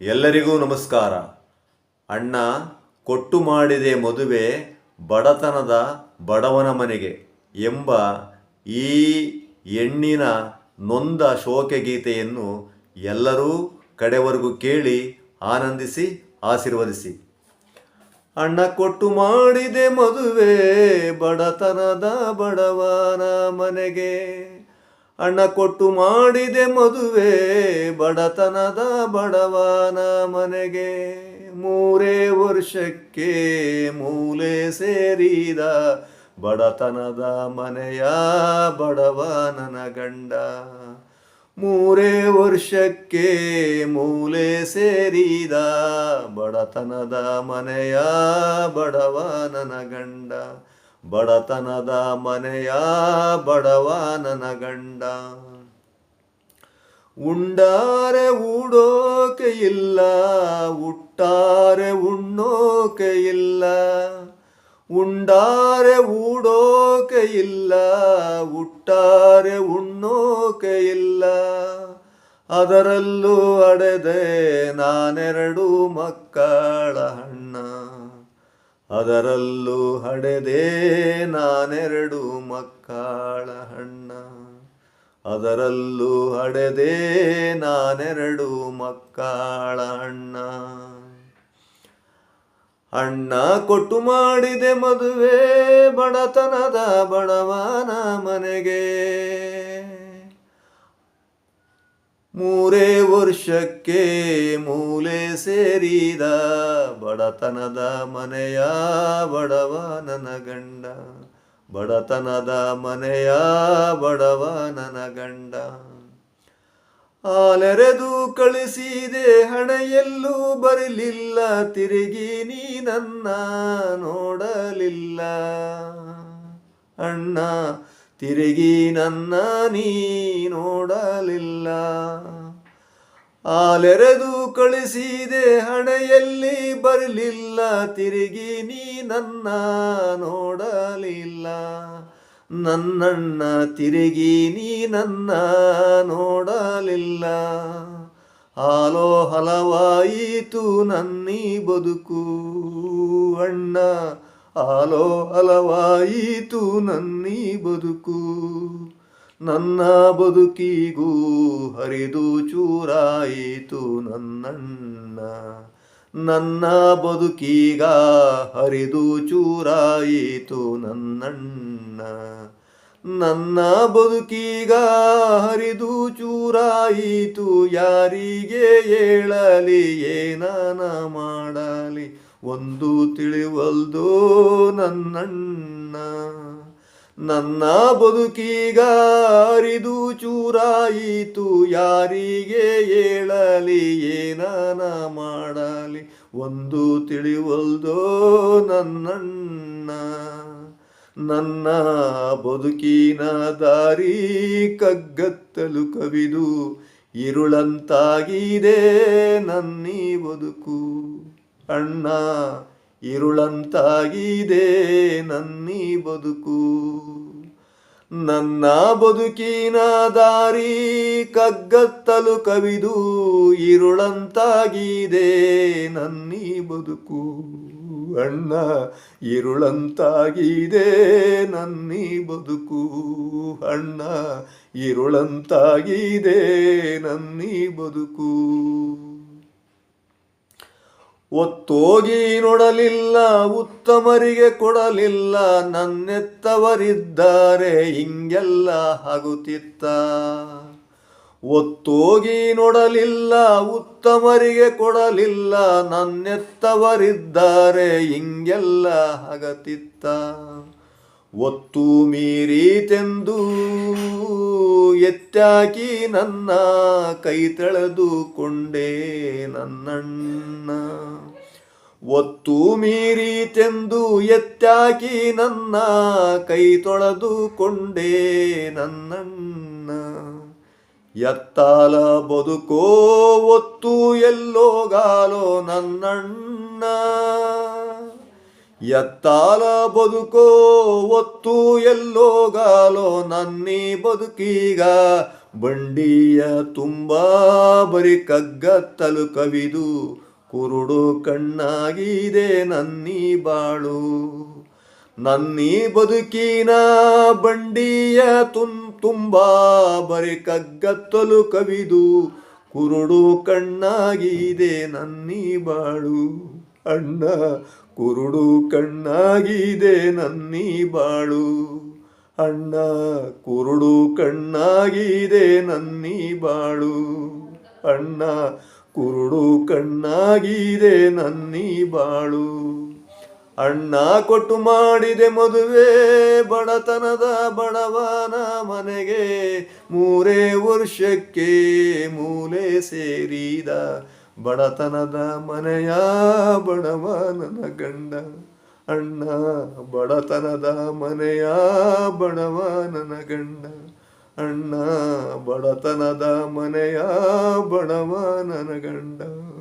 ಎಲ್ಲರಿಗೂ ನಮಸ್ಕಾರ. ಅಣ್ಣ ಕೊಟ್ಟು ಮಾಡಿದೆ ಮದುವೆ ಬಡತನದ ಬಡವನ ಮನೆಗೆ ಎಂಬ ಈ ಹೆಣ್ಣಿನ ನೊಂದ ಶೋಕಗೀತೆಯನ್ನು ಎಲ್ಲರೂ ಕಡೆವರೆಗೂ ಕೇಳಿ ಆನಂದಿಸಿ, ಆಶೀರ್ವದಿಸಿ. ಅಣ್ಣ ಕೊಟ್ಟು ಮಾಡಿದೆ ಮದುವೆ ಬಡತನದ ಬಡವನ ಮನೆಗೆ ಅಣ್ಣ ಕೊಟ್ಟು ಮಾಡಿದೆ ಮದುವೆ, ಬಡತನದ ಬಡವನ ಮನೆಗೆ. ಮೂರೇ ವರ್ಷಕ್ಕೆ ಮೂಲೆ ಸೇರಿದ ಬಡತನದ ಮನೆಯ ಬಡವನನ ಗಂಡ. ಮೂರೇ ವರ್ಷಕ್ಕೆ ಮೂಲೆ ಸೇರಿದ ಬಡತನದ ಮನೆಯ ಬಡವನನ ಗಂಡ. ಬಡತನದ ಮನೆಯ ಬಡವಾನನ ಗಂಡ. ಉಂಡಾರೆ ಉಡೋಕೆ ಇಲ್ಲ, ಉಟ್ಟಾರೆ ಉಣ್ಣೋಕೆ ಇಲ್ಲ. ಉಂಡಾರೆ ಉಡೋಕೆ ಇಲ್ಲ, ಉಟ್ಟಾರೆ ಉಣ್ಣೋಕೆ ಇಲ್ಲ. ಅದರಲ್ಲೂ ಅಡೆದೆ ನಾನೆರಡು ಮಕ್ಕಳ ಹಣ್ಣ ಅದರಲ್ಲೂ ಹಡೆದೆ ನಾನೆರಡು ಮಕ್ಕಳ ಹಣ್ಣ ಅದರಲ್ಲೂ ಹಡೆದೆ ನಾನೆರಡು ಮಕ್ಕಳ ಅಣ್ಣ. ಅಣ್ಣ ಕೊಟ್ಟು ಮಾಡಿದೆ ಮದುವೆ ಬಡತನದ ಬಡವನ ಮನೆಗೆ. ಮೂರೇ ವರ್ಷಕ್ಕೆ ಮೂಲೆ ಸೇರಿದ ಬಡತನದ ಮನೆಯ ಬಡವನನ ಗಂಡ. ಬಡತನದ ಮನೆಯ ಬಡವನನ ಗಂಡ. ಆಲೆರೆದು ಕಳಿಸಿದೆ ಹಣೆಯಲ್ಲೂ ಬರಲಿಲ್ಲ, ತಿರುಗಿ ನೀ ನನ್ನ ನೋಡಲಿಲ್ಲ. ಅಣ್ಣ ತಿರುಗಿ ನನ್ನ ನೀ ನೋಡಲಿಲ್ಲ. ಆಲೆರೆದು ಕಳಿಸಿದೆ ಹಣೆಯಲ್ಲಿ ಬರಲಿಲ್ಲ. ತಿರುಗಿ ನೀ ನನ್ನ ನೋಡಲಿಲ್ಲ. ನನ್ನಣ್ಣ, ತಿರುಗಿ ನೀ ನನ್ನ ನೋಡಲಿಲ್ಲ. ಹಾಲೋ ಹಲವಾಯಿತು ನನ್ನೀ ಬದುಕು ಅಣ್ಣ. ಹಾಲೋ ಅಲವಾಯಿತು ನನ್ನೀ ಬದುಕು. ನನ್ನ ಬದುಕಿಗೂ ಹರಿದು ಚೂರಾಯಿತು ನನ್ನಣ್ಣ ನನ್ನ ಬದುಕೀಗ ಹರಿದು ಚೂರಾಯಿತು ನನ್ನಣ್ಣ ನನ್ನ ಬದುಕೀಗ ಹರಿದು ಚೂರಾಯಿತು, ಯಾರಿಗೆ ಹೇಳಲಿ, ಏನಾನ ಮಾಡಲಿ. ಒಂದು ತಿಳಿವಲ್ದು ನನ್ನಣ್ಣ. ನನ್ನ ಬದುಕೀಗ ಅರಿದು ಚೂರಾಯಿತು, ಯಾರಿಗೆ ಹೇಳಲಿ ಏನಾನ ಮಾಡಲಿ. ಒಂದು ತಿಳಿವಲ್ದೋ ನನ್ನಣ್ಣ. ನನ್ನ ಬದುಕಿನ ದಾರಿ ಕಗ್ಗತ್ತಲು ಕವಿದು, ಇರುಳಂತಾಗಿದೆ ನನ್ನೀ ಬದುಕು. ಅಣ್ಣ, ಇರುಳಂತಾಗಿದೆ ನನ್ನಿ ಬದುಕು. ನನ್ನ ಬದುಕಿನ ದಾರಿ ಕಗ್ಗತ್ತಲು ಕವಿದು, ಇರುಳಂತಾಗಿದೆ ನನ್ನಿ ಬದುಕು. ಅಣ್ಣ, ಇರುಳಂತಾಗಿದೆ ನನ್ನೀ ಬದುಕು. ಅಣ್ಣ, ಇರುಳಂತಾಗಿದೆ ನನ್ನೀ ಬದುಕು. ಒತ್ತೋಗಿ ನೋಡಲಿಲ್ಲ ಉತ್ತಮರಿಗೆ ಕೊಡಲಿಲ್ಲ ನನ್ನೆತ್ತವರಿದ್ದಾರೆ ಹಿಂಗೆಲ್ಲ ಆಗುತ್ತಿತ್ತ. ಒತ್ತೋಗಿ ನೋಡಲಿಲ್ಲ ಉತ್ತಮರಿಗೆ ಕೊಡಲಿಲ್ಲ ನನ್ನೆತ್ತವರಿದ್ದಾರೆ ಹಿಂಗೆಲ್ಲ ಆಗತಿತ್ತ ಒತ್ತು ಮೀರಿತೆಂದು ಎತ್ತಾಕಿ ನನ್ನ ಕೈ ತಳೆದುಕೊಂಡೆ ನನ್ನಣ್ಣ. ಒತ್ತು ಮೀರಿತೆಂದು ಎತ್ತಾಕಿ ನನ್ನ ಕೈ ತೊಳೆದುಕೊಂಡೆ ನನ್ನಣ್ಣ. ಎತ್ತಾಲ ಬದುಕೋ ಒತ್ತು ಎಲ್ಲೋಗಾಲೋ ನನ್ನಣ್ಣ. ಎತ್ತಾಲ ಬದುಕೋ ಒತ್ತು ಎಲ್ಲೋಗಾಲೋ ನನ್ನಿ ಬದುಕೀಗ. ಬಂಡಿಯ ತುಂಬಾ ಬರಿ ಕಗ್ಗತ್ತಲು ಕವಿದು, ಕುರುಡು ಕಣ್ಣಾಗಿದೆ ನನ್ನಿ ಬಾಳು. ನನ್ನಿ ಬದುಕಿನ ಬಂಡಿಯ ತುಂ, ತುಂಬಾ ಬರಿ ಕಗ್ಗತ್ತಲು ಕವಿದು, ಕುರುಡು ಕಣ್ಣಾಗಿದೆ ನನ್ನಿ ಬಾಳು. ಅಣ್ಣ ಕುರುಡು ಕಣ್ಣಾಗಿದೆ ನನ್ನಿ ಬಾಳು. ಅಣ್ಣ, ಕುರುಡು ಕಣ್ಣಾಗಿದೆ ನನ್ನಿ ಬಾಳು. ಅಣ್ಣ, ಕುರುಡು ಕಣ್ಣಾಗಿದೆ ನನ್ನಿ ಬಾಳು. ಅಣ್ಣ ಕೊಟ್ಟು ಮಾಡಿದೆ ಮದುವೆ, ಬಡತನದ ಬಡವನ ಮನೆಗೆ ಮೂರೇ ವರ್ಷಕ್ಕೆ ಮೂಲೆ ಸೇರಿದ. ಬಡತನದ ಮನೆಯ ಬಡವನನ ಗಂಡ. ಅಣ್ಣ ಬಡತನದ ಮನೆಯ ಬಡವನನ ಗಂಡ. ಅಣ್ಣ ಬಡತನದ ಮನೆಯ ಬಡವನನ ಗಂಡ.